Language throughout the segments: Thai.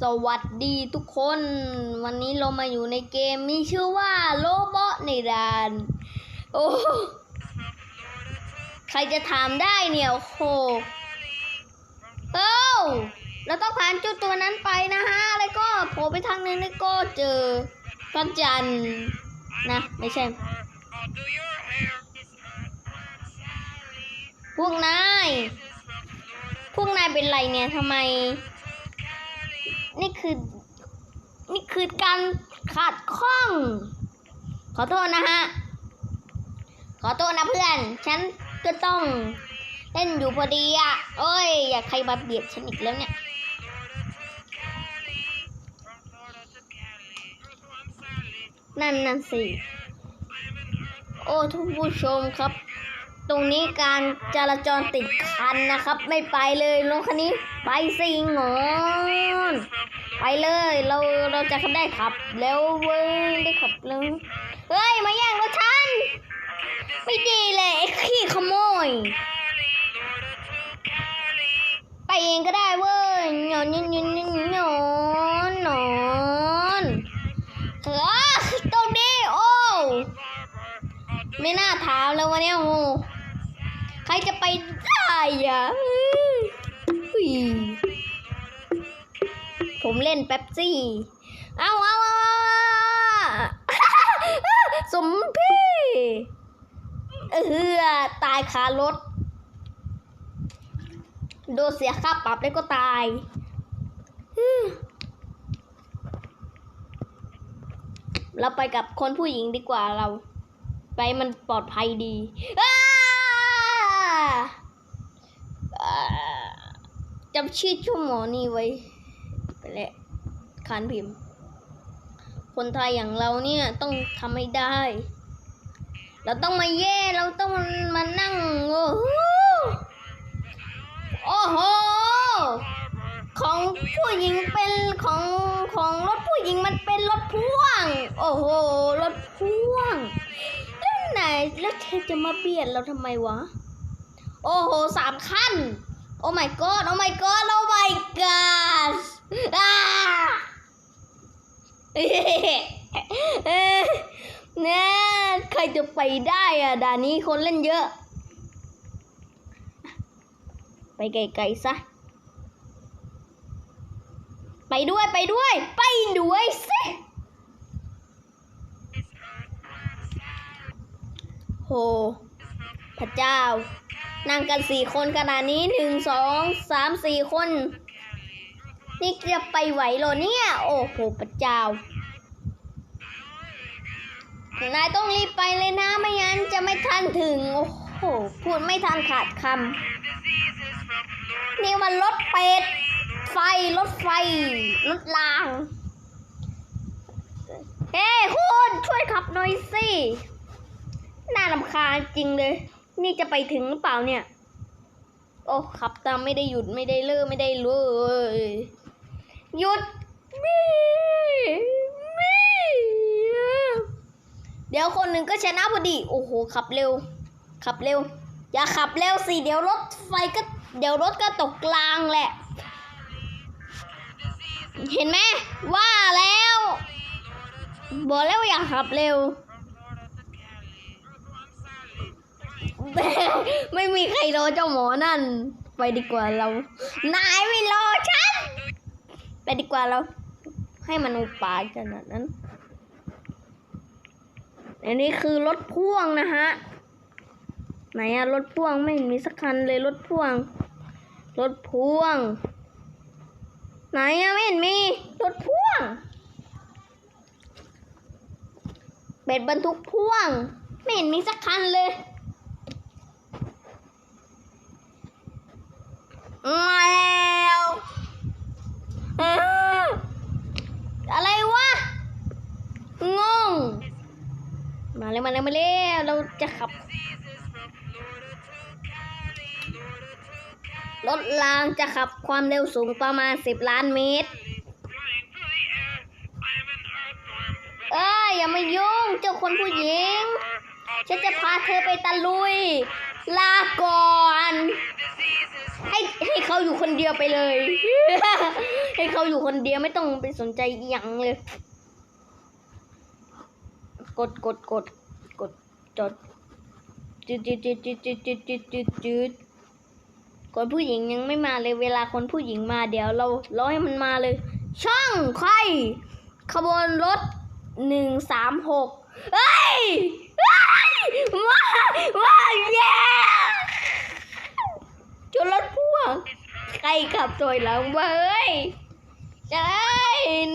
สวัสดีทุกคน วันนี้เรามาอยู่ในเกมมีชื่อว่าโลบอในดาน โอ้ ใครจะถามได้เนี่ยโอ้โหเอ้าเราต้องผ่านจุดตัวนั้นไปนะฮะ แล้วก็โผล่ไปทางนึงแล้วก็เจอพระจันทร์นะ ไม่ใช่ พวกนาย พวกนายเป็นไรเนี่ยทำไม นี่คือ นี่คือการขาดข้อง ขอโทษนะฮะ ขอโทษนะเพื่อน ฉันก็ต้องเล่นอยู่พอดีอะเอ้ย อย่าใครมาเบียดฉันอีกแล้วเนี่ยนั่นน่ะสิ โอ้ทุกผู้ชมครับ ตรงนี้การจราจรติดคันนะครับ ไม่ไปเลยรถคันนี้ ไปสิงอนไปเลยเราเราจะได้ขับแล้วเว้ยได้ขับแล้วเฮ้ยมาแย่งรถฉันไม่ดีเลยไอ้ขี้ขโมย ไปเองก็ได้เว้ยหนอนหนอนหนอนหนอนหนอนเออตรงนี้โอ้ไม่น่าถามเลยวันนี้โอ้ ใครจะไปได้อะผมเล่นเป๊ปซี่ เอาเอาเอาสมพี่เออตายคารถ โดนเสียค่าปรับแล้วก็ตายเราไปกับคนผู้หญิงดีกว่าเรา ไปมันปลอดภัยดีอ้า จำชื่อชั่วหมอนี่ไว้ ไปแล้วคานพิมพ์ คนไทยอย่างเราเนี่ยต้องทำให้ได้ เราต้องมาแย่เราต้องมานั่งโอ้โหโอ้โหของผู้หญิงเป็นของของรถผู้หญิงมันเป็นรถพ่วง โอ้โหรถพ่วงแล้วไหนแล้วเธอจะมาเบียดเราทำไมวะ โอ้โหสามขั้น โอ้ my god โอ้ my god โอ้ my god อ่าเนี่ยใครจะไปได้อะด่านนี้คนเล่นเยอะ ไปไกลๆซะ ไปด้วยไปด้วย ไปด้วยสิโห พระเจ้า นั่งกันสี่คนขนาดนี้หนึ่งสองสามสี่คน นี่จะไปไหวเหรอเนี่ย โอ้โหพระเจ้านายต้องรีบไปเลยนะไม่งั้นจะไม่ทันถึง โอ้โหพูดไม่ทันขาดคำนี่มันรถเป็ด ไฟรถไฟรถราง เฮ้คุณช่วยขับหน่อยสิ น่ารำคาญจริงเลย นี่จะไปถึงหรือเปล่าเนี่ย โอ้ขับตามไม่ได้หยุดไม่ได้เลิกไม่ได้เลยหยุดมีมีเดี๋ยวคนหนึ่งก็ชนะพอดี โอ้โห ขับเร็ว ขับเร็ว อย่าขับเร็วสิ เดี๋ยวรถไฟก็ เดี๋ยวรถก็ตกกลางแหละ เห็นไหมว่าแล้ว บอกแล้วว่าอย่าขับเร็ว ไม่มีใครรอเจ้าหมอนั่น ไปดีกว่าเรา นายไม่รอฉัน ไปดีกว่าเรา ให้มันอุปาขนาดนั้น อันนี้คือรถพ่วงนะฮะ ไหนอะรถพ่วงไม่เห็นมีสักคันเลยรถพ่วง รถพ่วง ไหนอะไม่เห็นมีรถพ่วงเป็ดบรรทุกพ่วง ไม่เห็นมีสักคันเลย มาแล้วเอ้ออะไรวะ งง มาเลยมาเลยมาเลยเราจะขับ รถรางจะขับความเร็วสูงประมาณ 10 ล้านเมตร เอ้ยอย่ามายุ่งเจ้าคนผู้หญิง ฉันจะพาเธอไปตะลุย ลาก่อน ให้เขาอยู่คนเดียวไปเลย ให้เขาอยู่คนเดียวไม่ต้องไปสนใจอย่างเลย กดกดกดกดจดจืดจืดจืดจืดจืดจืดจืดจืดจืดคนผู้หญิงยังไม่มาเลยเวลาคนผู้หญิงมาเดี๋ยวเรารอให้มันมาเลย ช่องใครขบวนรถหนึ่งสามหกเฮ้ยเฮ้ยว้าว้าเย้ชนรถพ่วงใคร ขับถอยหลังวะเฮ้ยใช่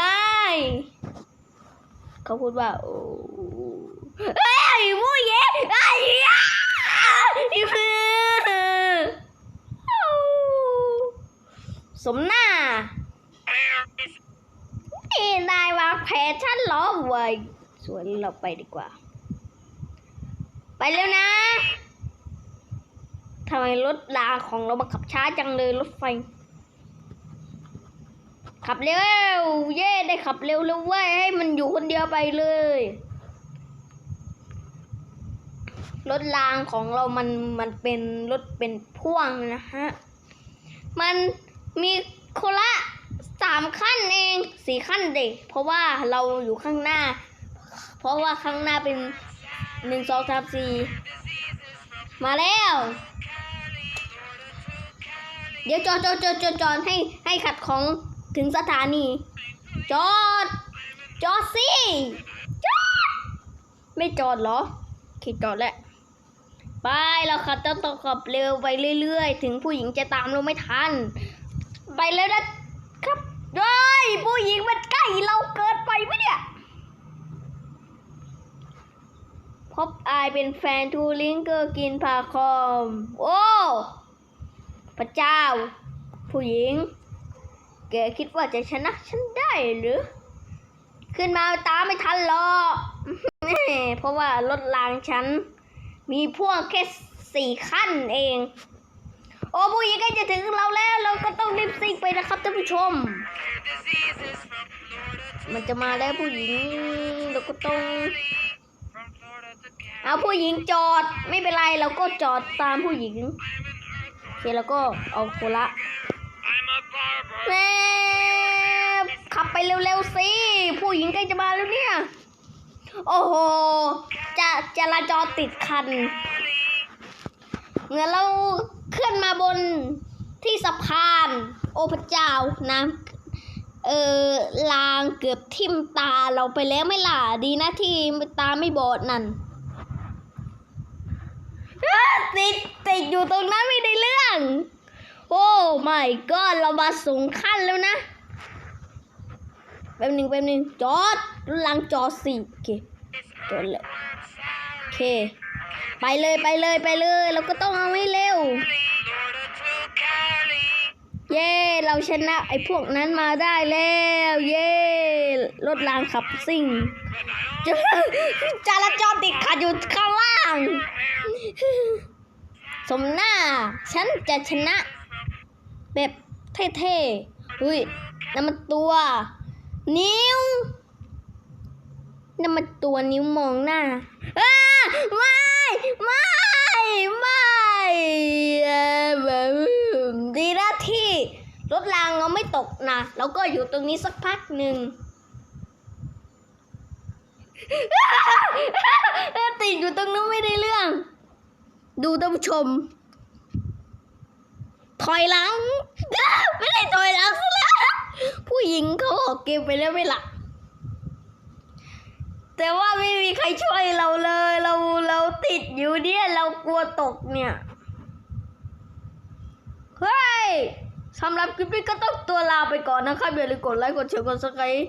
นายเขาพูดว่าโอ้เฮ้ยผู้หญิงไอ้ยานี่สมหน้านี่นายวางแผนฉันเหรอเว้ยสวนเราไปดีกว่า ไปแล้วนะ ทำไมรถรางของเรามาขับช้าจังเลยรถไฟ ขับเร็ว เย่ได้ขับเร็วแล้วเว้ยให้มันอยู่คนเดียวไปเลย รถรางของเรามันมันเป็นรถเป็นพ่วงนะฮะ มันมีคนละสามขั้นเองสี่ขั้นเด็กเพราะว่าเราอยู่ข้างหน้า เพราะว่าข้างหน้าเป็นหนึ่งสองสามสี่มาแล้ว เดี๋ยวจอดจอดจอดจอดจอดให้ให้ขัดของถึงสถานี จอด จอดสิจอดไม่จอดเหรอโอเคจอดแหล้วไปเราขับต้องต้องขับเร็วไปเรื่อยๆ ถึงผู้หญิงจะตามเราไม่ทัน ไปแล้วนะครับเฮ้ยผู้หญิงมันใกล้เราเกินไปไหมเนี่ยพบอายเป็นแฟนทูลิงเกอร์กินพาคอม โอ้ พระเจ้า ผู้หญิง แกคิดว่าจะชนะฉันได้หรือ ขึ้นมาตามไม่ทันหรอกเพราะว่ารถรางฉัน มีพ่วงแค่สี่ขั้นเอง โอ้ผู้หญิงใกล้จะถึงเราแล้ว เราก็ต้องรีบซิ่งไปนะครับท่านผู้ชม มันจะมาแล้วผู้หญิงเราก็ต้องเอาผู้หญิงจอดไม่เป็นไรเราก็จอดตามผู้หญิง เคแล้วก็เอาโคละแม่ขับไปเร็วๆสิ ผู้หญิงใกล้จะมาแล้วเนี่ย โอ้โห จะจราจรติดคันเหมือนเราขึ้นมาบนที่สะพาน โอพระเจ้าน้ำเออลางเกือบทิ่มตาเราไปแล้วไม่ล่ะ ดีนะที่ตาไม่บอดนั่นติดติดอยู่ตรงนั้นไม่ เรื่อง โอ้ไม่ก็เรามาสูงขั้นแล้วนะ แป๊บหนึ่งแป๊บหนึ่งจอดลังจอดสิโอเคจอดเลยโอเค ไปเลยไปเลยไปเลย เราก็ต้องเอาให้เร็ว เย้เราชนะไอ้พวกนั้นมาได้แล้ว เย้รถรางขับซิ่งจจราจรติดขัดอยู่ข้างล่าง สมหน้า ฉันจะชนะ แบบเท่ๆอุ้ยนั่นมันตัว นิ้วนั่นมันตัวนิ้วมองหน้าอ้าไม่ไม่ไม่เอ่อแบบดีนะที่ รถรางเราไม่ตกนะแล้วก็อยู่ตรงนี้สักพักหนึ่งติดอยู่ตรงนู้นไม่ได้เรื่อง ดูท่านผู้ชม ถอยหลัง ไม่ได้ถอยหลังแล้วผู้หญิงเขาออกเกมไปแล้วไม่หลักแต่ว่าไม่มีใครช่วยเราเลย เราเราติดอยู่เนี่ยเรากลัวตกเนี่ยเฮ้ยสำหรับคลิปนี้ก็ต้องตัวลาไปก่อนนะครับอย่าลืมกดไลค์กดแชร์กดซับสไครต์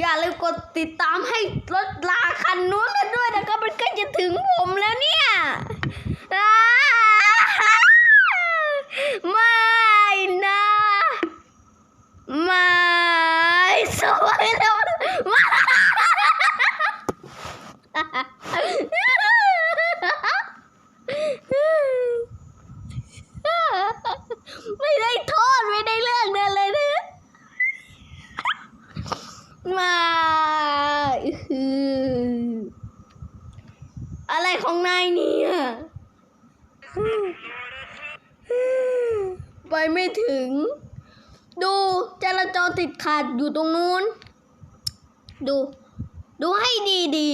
อย่าลืมกดติดตามให้รถลาคันนู้นแล้วด้วยนะครับมันใกล้จะถึงผมแล้วเนี่ย ไม่นะไม่สวยแล้วไม่ได้โทษไม่ได้เรื่องนั่นเลยนะมาอื้อหืออะไรของนายเนี่ย ไปไม่ถึง ดูจราจรติดขัดอยู่ตรงนู้น ดู ดูให้ดี